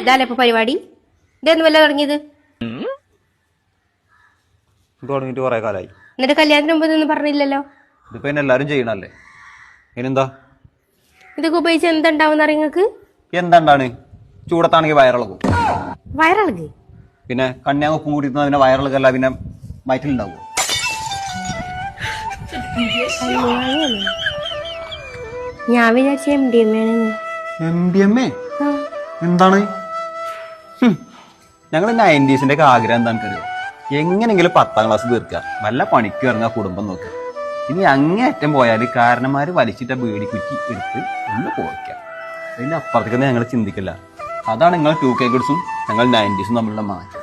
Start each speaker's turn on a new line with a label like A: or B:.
A: ഇതല്ലേ ഇപ്പൊ പരിപാടി. ഇതെന്ന് വല്ല തുടങ്ങിയത്?
B: തുടങ്ങിയിട്ട് കുറെ കാലായി.
A: എന്നിട്ട് കല്യാണത്തിന് മുമ്പ് ഇതൊന്നും പറഞ്ഞില്ലല്ലോ.
B: ഇതിപ്പോ എന്നെ എല്ലാരും ചെയ്യണല്ലേ? ഇനിന്താ
A: ഇതൊക്കെ ഉപയോഗിച്ച് എന്തുണ്ടാവുന്ന അറിയങ്ങൾക്ക്
B: എന്താണ്ടാണ്? ചൂടത്താണെങ്കിൽ വയറിളകും.
A: വയറിളക്?
B: പിന്നെ കണ്ണിയാങ് ഉപ്പും കൂടി പിന്നെ വയറിളകല്ല പിന്നെ വയറ്റിലുണ്ടാവും.
A: ഞാൻ വിചാരിച്ച എം ഡി എം ആണെന്ന്.
B: എം ഡി എം എന്താണ്? ഞങ്ങൾ നയന്റീസിന്റെ ഒക്കെ ആഗ്രഹം എന്താണെന്ന് അറിയോ എങ്ങനെങ്കിലും പത്താം ക്ലാസ് തീർക്കുക നല്ല പണിക്ക് ഇറങ്ങുക കുടുംബം നോക്കുക ഇനി അങ്ങേ അറ്റം പോയാൽ കാരണന്മാർ വലിച്ചിട്ട ബീഡി കുറ്റി എടുത്ത് ഒന്ന് പോയിക്കാം. അതിന്റെ അപ്പുറത്തേക്കൊന്നും ഞങ്ങൾ ചിന്തിക്കില്ല. അതാണ് നിങ്ങൾ ടു കെ ഗുഡ്സും ഞങ്ങൾ നയന്റീസും തമ്മിലുള്ള മാറ്റം.